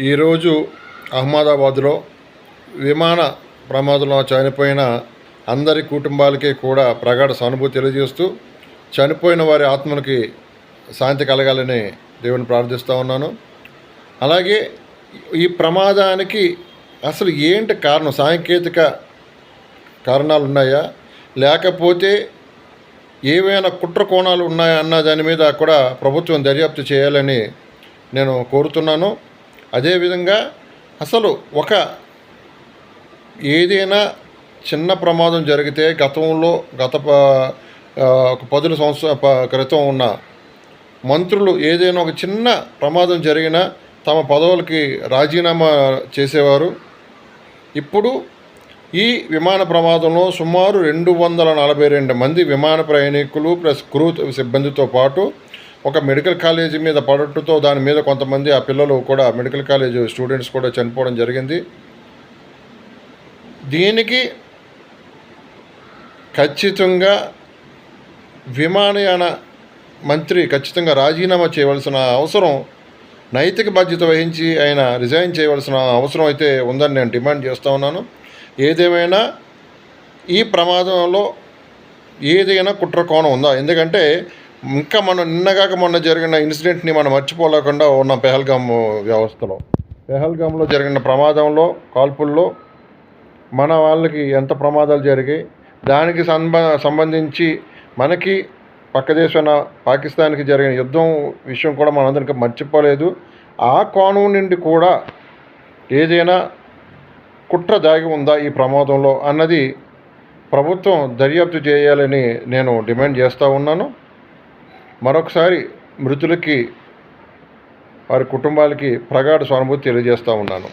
ఈరోజు అహ్మదాబాద్లో విమాన ప్రమాదంలో చనిపోయిన అందరి కుటుంబాలకి కూడా ప్రగాఢ సానుభూతి తెలియజేస్తూ చనిపోయిన వారి ఆత్మలకి శాంతి కలగాలని దేవుని ప్రార్థిస్తూ ఉన్నాను. అలాగే ఈ ప్రమాదానికి అసలు ఏంటి కారణం? సాంకేతిక కారణాలు ఉన్నాయా? లేకపోతే ఏవైనా కుట్ర కోణాలు ఉన్నాయా? అన్న దాని మీద కూడా ప్రభుత్వం దర్యాప్తు చేయాలని నేను కోరుతున్నాను. అదేవిధంగా అసలు ఒక ఏదైనా చిన్న ప్రమాదం జరిగితే గతంలో గత ఒక పదుల సంవత్సరాల ప- క్రితం ఉన్న మంత్రులు ఏదైనా ఒక చిన్న ప్రమాదం జరిగినా తమ పదవులకి రాజీనామా చేసేవారు. ఇప్పుడు ఈ విమాన ప్రమాదంలో సుమారు రెండు వందల నలభై రెండు మంది విమాన ప్రయాణికులు ప్లస్ క్రూ సిబ్బందితో పాటు ఒక మెడికల్ కాలేజీ మీద పడటంతో దాని మీద కొంతమంది ఆ పిల్లలు కూడా మెడికల్ కాలేజ్ స్టూడెంట్స్ కూడా చనిపోవడం జరిగింది. దీనికి ఖచ్చితంగా విమానయాన మంత్రి ఖచ్చితంగా రాజీనామా చేయవలసిన అవసరం నైతిక బాధ్యత వహించి ఆయన రిజైన్ చేయవలసిన అవసరం అయితే ఉందని నేను డిమాండ్ చేస్తూ ఉన్నాను. ఏదేమైనా ఈ ప్రమాదంలో ఏదైనా కుట్ర కోణం ఉందా? ఎందుకంటే ఇంకా మనం నిన్నగాక మొన్న జరిగిన ఇన్సిడెంట్ని మనం మర్చిపోలేకుండా ఉన్న పెహల్గామ్ వ్యవస్థలో. పెహల్గామ్లో జరిగిన ప్రమాదంలో కాల్పుల్లో మన వాళ్ళకి ఎంత ప్రమాదాలు జరిగాయి దానికి సంబ సంబంధించి మనకి పక్క దేశమైన పాకిస్తాన్కి జరిగిన యుద్ధం విషయం కూడా మనందరికీ మర్చిపోలేదు. ఆ కోణం నుండి కూడా ఏదైనా కుట్ర దాగి ఉందా ఈ ప్రమాదంలో అన్నది ప్రభుత్వం దర్యాప్తు చేయాలని నేను డిమాండ్ చేస్తూ ఉన్నాను. మరొకసారి మృతులకి వారి కుటుంబాలకి ప్రగాఢ సానుభూతి తెలియజేస్తూ ఉన్నాను.